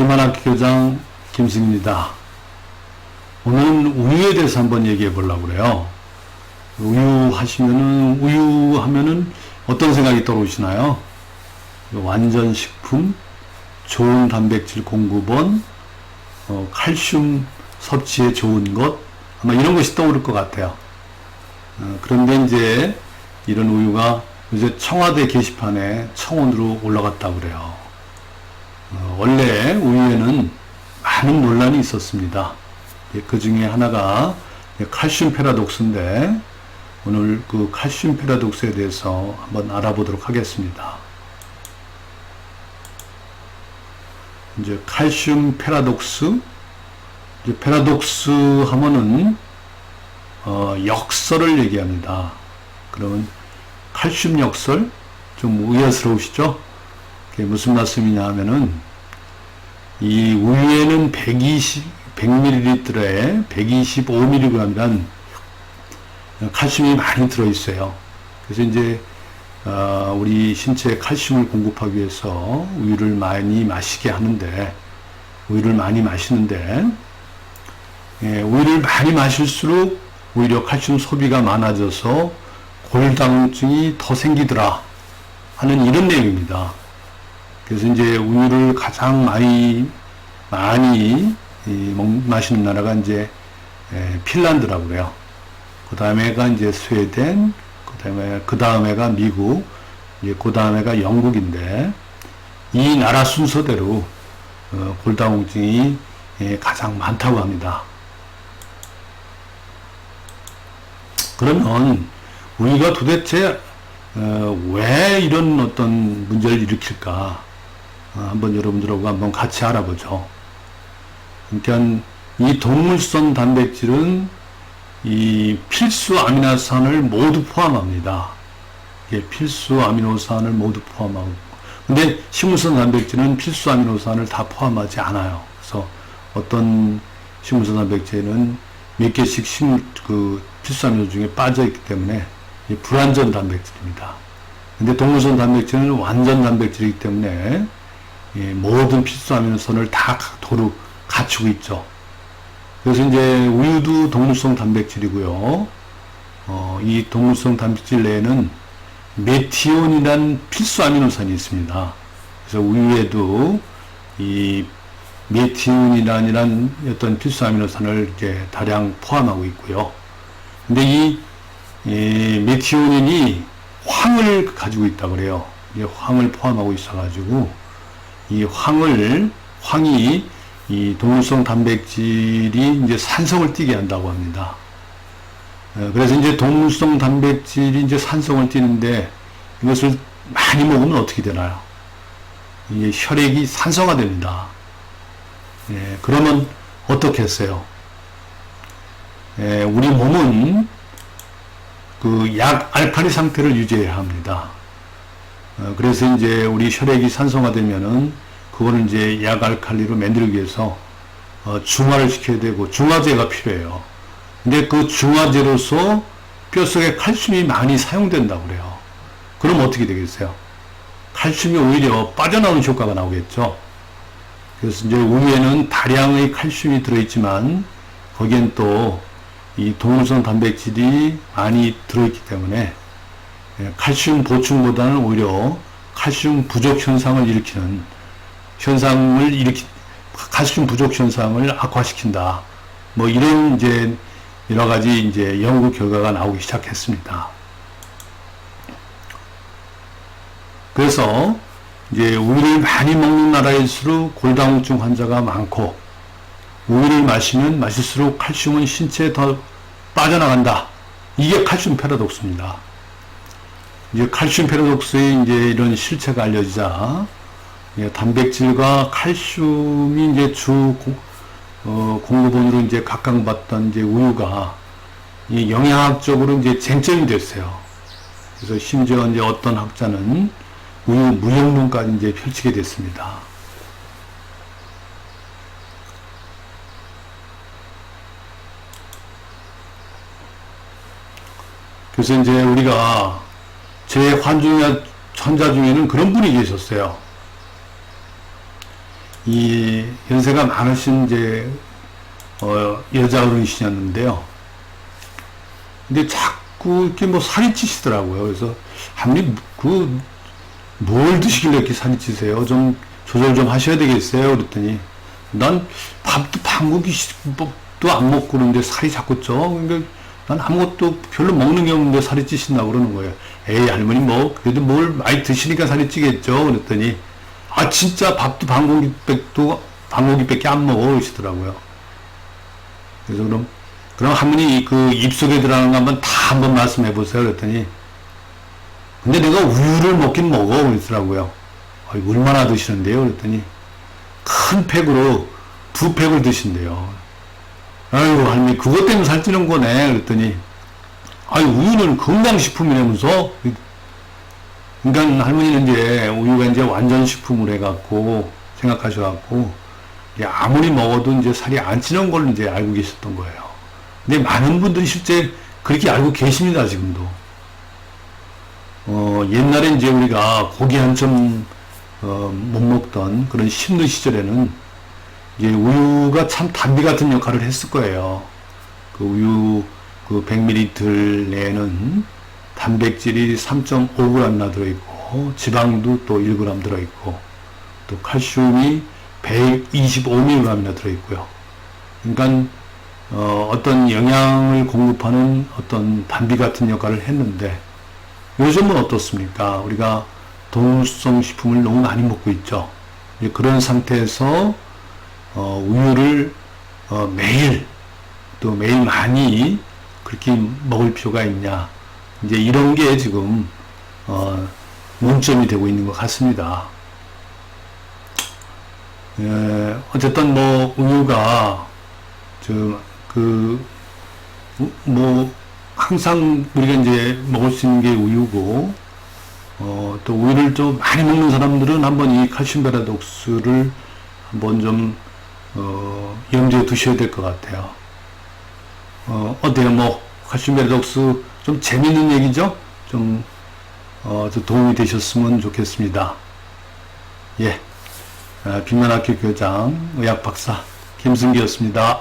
김한학 교장 김승입니다. 오늘은 우유에 대해서 한번 얘기해 보려고 그래요. 우유 하시면은, 우유 하면은 어떤 생각이 떠오르시나요? 완전 식품, 좋은 단백질 공급원, 어, 칼슘 섭취에 좋은 것, 아마 이런 것이 떠오를 것 같아요. 어, 그런데 이제 이런 우유가 이제 청와대 게시판에 청원으로 올라갔다고 그래요. 어, 원래 우유에는 많은 논란이 있었습니다. 그 중에 하나가 칼슘 페라독스인데 오늘 그 칼슘 페라독스에 대해서 한번 알아보도록 하겠습니다. 이제 칼슘 페라독스, 이제 페라독스 하면은 어, 역설을 얘기합니다. 그러면 칼슘 역설 좀 의아스러우시죠? 그게 무슨 말씀이냐 하면은 이 우유에는 120, 100ml에 125mg이란 칼슘이 많이 들어있어요. 그래서 이제 어, 우리 신체에 칼슘을 공급하기 위해서 우유를 많이 마시게 하는데 우유를 많이 마시는데 예, 우유를 많이 마실수록 오히려 칼슘 소비가 많아져서 골다공증이 더 생기더라 하는 이런 내용입니다. 그래서 이제 우유를 가장 많이 많이 마시는 나라가 이제 에, 핀란드라고 그래요. 그 다음에가 이제 스웨덴, 그 다음에 그 다음에가 미국, 이제 그 다음에가 영국인데 이 나라 순서대로 어, 골다공증이 예, 가장 많다고 합니다. 그러면 우리가 도대체 어, 왜 이런 어떤 문제를 일으킬까 어, 한번 여러분들하고 한번 같이 알아보죠. 그러니까 이 동물성 단백질은 이 필수 아미노산을 모두 포함합니다. 예, 필수 아미노산을 모두 포함하고 근데 식물성 단백질은 필수 아미노산을 다 포함하지 않아요. 그래서 어떤 식물성 단백질은 몇 개씩 식, 그 필수 아미노 중에 빠져 있기 때문에 불완전 단백질입니다. 근데 동물성 단백질은 완전 단백질이기 때문에 예, 모든 필수 아미노산을 다 도로 갖추고 있죠. 그래서 이제 우유도 동물성 단백질이고요. 어, 이 동물성 단백질 내에는 메티온이란 필수 아미노산이 있습니다. 그래서 우유에도 이 메티온이라는 어떤 필수 아미노산을 이제 다량 포함하고 있고요. 근데 이, 이 메티오닌이 황을 가지고 있다 그래요. 이 황을 포함하고 있어가지고 이 황을 황이 이 동물성 단백질이 이제 산성을 띠게 한다고 합니다. 어, 그래서 이제 동물성 단백질이 이제 산성을 띠는데 이것을 많이 먹으면 어떻게 되나요? 이게 혈액이 산성화 됩니다. 예, 그러면 어떻게 했어요? 예, 우리 몸은 그 약 알칼리 상태를 유지해야 합니다. 어, 그래서 이제 우리 혈액이 산성화되면은 그거는 이제 약 알칼리로 만들기 위해서 어, 중화를 시켜야 되고 중화제가 필요해요. 근데 그 중화제로서 뼛속에 칼슘이 많이 사용된다고 그래요. 그럼 어떻게 되겠어요? 칼슘이 오히려 빠져나오는 효과가 나오겠죠. 그래서 이제 우유에는 다량의 칼슘이 들어있지만 거기엔 또 이 동물성 단백질이 많이 들어있기 때문에 예, 칼슘 보충보다는 오히려 칼슘 부족 현상을 일으키는 현상을 일으키 칼슘 부족 현상을 악화시킨다. 뭐 이런 이제 여러 가지 이제 연구 결과가 나오기 시작했습니다. 그래서 이제 우유를 많이 먹는 나라일수록 골다공증 환자가 많고 우유를 마시면 마실수록 칼슘은 신체에 더 빠져나간다. 이게 칼슘 패러독스입니다. 이제 칼슘 패러독스의 이제 이런 실체가 알려지자 예, 단백질과 칼슘이 이제 주 공, 어, 공급원으로 이제 각광받던 이제 우유가 이 영양학적으로 이제 쟁점이 됐어요. 그래서 심지어 이제 어떤 학자는 우유 무형론까지 이제 펼치게 됐습니다. 그래서 이제 우리가 제 환중자 천자 중에는 그런 분이 계셨어요. 이 연세가 많으신 이제 어, 여자 어른이셨는데요. 근데 자꾸 이렇게 뭐 살이 찌시더라고요. 그래서 아무리 그뭘 드시길래 이렇게 살이 찌세요? 좀 조절 좀 하셔야 되겠어요. 그랬더니 난 밥도 방국이도 안 먹고 그러는데 살이 자꾸 쪄. 그러니까 난 아무것도 별로 먹는 게 없는데 살이 찌신다고 그러는 거예요. 에이 할머니 뭐 그래도 뭘 많이 드시니까 살이 찌겠죠. 그랬더니 아 진짜 밥도 방고기백도 방고기밖에 안 먹어 그러시더라고요. 그래서 그럼 그럼 할머니 그 입속에 들어가는 거 한번 다 한번 말씀해 보세요. 그랬더니 근데 내가 우유를 먹긴 먹어 그러더라고요. 아이, 얼마나 드시는데요? 그랬더니 큰 팩으로 두 팩을 드신대요. 아유 할머니 그것 때문에 살찌는 거네. 그랬더니 아유 우유는 건강식품이라면서 그러니까 할머니는 이제 우유가 이제 완전 식품을 해갖고 생각하셔갖고 아무리 먹어도 이제 살이 안 찌는 걸 이제 알고 계셨던 거예요. 근데 많은 분들이 실제 그렇게 알고 계십니다 지금도. 어 옛날에 이제 우리가 고기 한점 어, 못 먹던 그런 힘든 시절에는 이제 우유가 참 단비 같은 역할을 했을 거예요. 그 우유 그 100ml 내에는 단백질이 3.5g나 들어있고 지방도 또 1g 들어있고 또 칼슘이 125mg나 들어있고요. 그러니까 어, 어떤 영양을 공급하는 어떤 단비 같은 역할을 했는데 요즘은 어떻습니까? 우리가 동물성 식품을 너무 많이 먹고 있죠. 그런 상태에서 어, 우유를 어, 매일 또 매일 많이 그렇게 먹을 필요가 있냐. 이제 이런 게 지금 어, 문점이 되고 있는 것 같습니다. 에, 어쨌든 뭐 우유가 저그 뭐 항상 우리가 이제 먹을 수 있는 게 우유고 어, 또 우유를 좀 많이 먹는 사람들은 한번 이 칼슘 베라독스를 한번 좀 어, 염두에 두셔야 될 것 같아요. 어, 어때요? 뭐 칼슘 베라독스 좀 재밌는 얘기죠? 좀, 어, 좀 도움이 되셨으면 좋겠습니다. 예. 아, 빅만학교 교장, 의학 박사, 김승기였습니다.